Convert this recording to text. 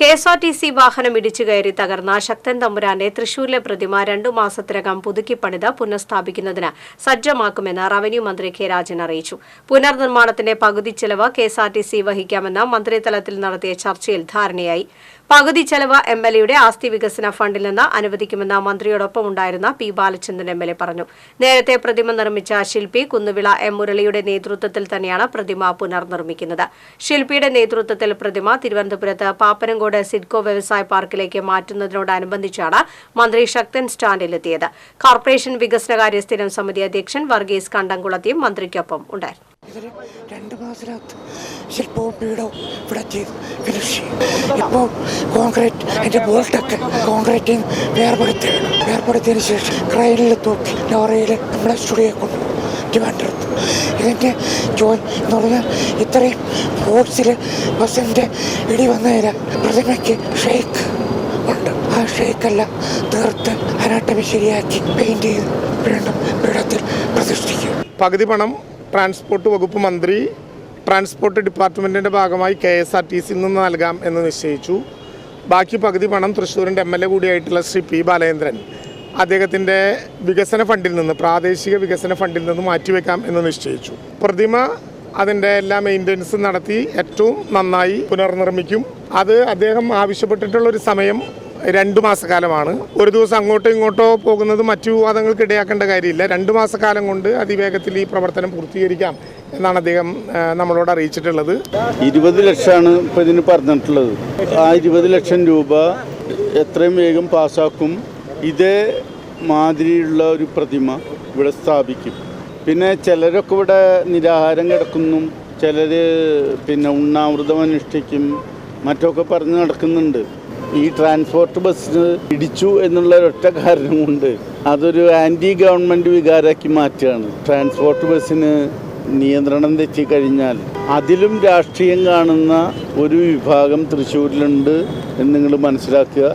K S R T C വാഹനം ഇടിച്ചു കയറി തകർന്ന ശക്തൻ തമ്പുരാന്റെ തൃശൂരിലെ പ്രതിമ രണ്ടു മാസത്തിനകം പുതുക്കിപ്പണിത് പുനഃസ്ഥാപിക്കുന്നതിന് സജ്ജമാക്കുമെന്ന് റവന്യൂ മന്ത്രി കെ രാജൻ അറിയിച്ചു. പുനർനിർമ്മാണത്തിന്റെ പകുതി ചെലവ് K S R T C വഹിക്കാമെന്ന് മന്ത്രിതലത്തിൽ നടത്തിയ ചർച്ചയിൽ ധാരണയായി. പകുതി ചെലവ് എം എൽ എയുടെ ആസ്തി വികസന ഫണ്ടിൽ നിന്ന് അനുവദിക്കുമെന്ന് മന്ത്രിയോടൊപ്പം ഉണ്ടായിരുന്ന P Balachandran M L A പറഞ്ഞു. നേരത്തെ പ്രതിമ നിർമ്മിച്ച ശില്പി കുന്നുവിള എം മുരളിയുടെ നേതൃത്വത്തിൽ തന്നെയാണ് പ്രതിമ പുനർനിർമ്മിക്കുന്നത്. ശില്പിയുടെ നേതൃത്വത്തിൽ പ്രതിമ തിരുവനന്തപുരത്ത് പാപ്പനംകോട് സിഡ്കോ വ്യവസായ പാർക്കിലേക്ക് മാറ്റുന്നതിനോടനുബന്ധിച്ചാണ് മന്ത്രി ശക്തൻ സ്റ്റാൻഡിലെത്തിയത്. കോർപ്പറേഷൻ വികസനകാര്യ സ്ഥിരം സമിതി അധ്യക്ഷൻ വർഗീസ് കണ്ടംകുളത്തിയും മന്ത്രിക്കൊപ്പം ഉണ്ടായിരുന്നു. ഇതിൽ രണ്ട് മാസത്തിനകത്ത് ശില്പവും പീഠവും ഇവിടെ ചെയ്തു. ഫിനിഷ് ചെയ്യും ഇപ്പോൾ കോൺക്രീറ്റ് അതിന്റെ ബോൾട്ടൊക്കെ കോൺക്രീറ്റിൽ വേർപെടുത്തുകയാണ് വേർപെടുത്തിയതിന് ശേഷം ക്രൈനിൽ തൂക്കി ലോറിയിൽ നമ്മുടെ സ്റ്റുഡിയോ കൊണ്ടു ട്രിവാൻഡ്രത്ത് ഇതിന്റെ ജോലി എന്ന് പറഞ്ഞാൽ ഇത്രയും ഫോഴ്സിൽ ബസ്സിന്റെ ഇടി വന്നതിന് പ്രതിമയ്ക്ക് ഷെയ്ക്ക് ഉണ്ട്. ആ ഷെയ്ക്കെല്ലാം തീർത്ത് അനാട്ടമി ശരിയാക്കി പെയിന്റ് ചെയ്ത് വീണ്ടും പീഠത്തിൽ പ്രതിഷ്ഠിക്കും. പകുതി പണം ട്രാൻസ്പോർട്ട് വകുപ്പ് മന്ത്രി ട്രാൻസ്പോർട്ട് ഡിപ്പാർട്ട്മെന്റിന്റെ ഭാഗമായി കെ എസ് ആർ ടി സിയിൽ നിന്ന് നൽകാം എന്ന് നിശ്ചയിച്ചു. ബാക്കി പകുതി പണം തൃശ്ശൂരിന്റെ എം എൽ എ കൂടിയായിട്ടുള്ള ശ്രീ പി ബാലേന്ദ്രൻ അദ്ദേഹത്തിന്റെ വികസന ഫണ്ടിൽ നിന്ന് പ്രാദേശിക വികസന ഫണ്ടിൽ നിന്ന് മാറ്റിവെക്കാം എന്ന് നിശ്ചയിച്ചു. പ്രതിമ അതിന്റെ എല്ലാ മെയിന്റനൻസും നടത്തി ഏറ്റവും നന്നായി പുനർനിർമ്മിക്കും. അത് അദ്ദേഹം ആവശ്യപ്പെട്ടിട്ടുള്ള ഒരു സമയം രണ്ടു മാസക്കാലമാണ്. ഒരു ദിവസം അങ്ങോട്ടോ ഇങ്ങോട്ടോ പോകുന്നത് മറ്റു വിവാദങ്ങൾക്ക് ഇടയാക്കേണ്ട കാര്യമില്ല. രണ്ട് മാസക്കാലം കൊണ്ട് അതിവേഗത്തിൽ ഈ പ്രവർത്തനം പൂർത്തീകരിക്കാം എന്നാണ് അദ്ദേഹം നമ്മളോട് അറിയിച്ചിട്ടുള്ളത്. ഇരുപത് ലക്ഷമാണ് ഇപ്പോൾ ഇതിന് പറഞ്ഞിട്ടുള്ളത്. ആ ഇരുപത് ലക്ഷം രൂപ എത്രയും വേഗം പാസ്സാക്കും ഇതേ മാതിരിയുള്ള ഒരു പ്രതിമ ഇവിടെ സ്ഥാപിക്കും. പിന്നെ ചിലരൊക്കെ ഇവിടെ നിരാഹാരം കിടക്കുന്നു. ചിലർ പിന്നെ ഉണ്ണാമൃതം അനുഷ്ഠിക്കും. മറ്റൊക്കെ പറഞ്ഞ് നടക്കുന്നുണ്ട്. ഈ ട്രാൻസ്പോർട്ട് ബസ്സിന് ഇടിച്ചു എന്നുള്ള ഒറ്റ കാരണം അതൊരു ആന്റി ഗവൺമെന്റ് വികാരമാക്കി മാറ്റുകയാണ്. ട്രാൻസ്പോർട്ട് ബസ്സിന് നിയന്ത്രണം തെറ്റിക്കഴിഞ്ഞാൽ അതിലും രാഷ്ട്രീയം കാണുന്ന ഒരു വിഭാഗം തൃശ്ശൂരിലുണ്ട് എന്ന് നിങ്ങൾ മനസ്സിലാക്കുക.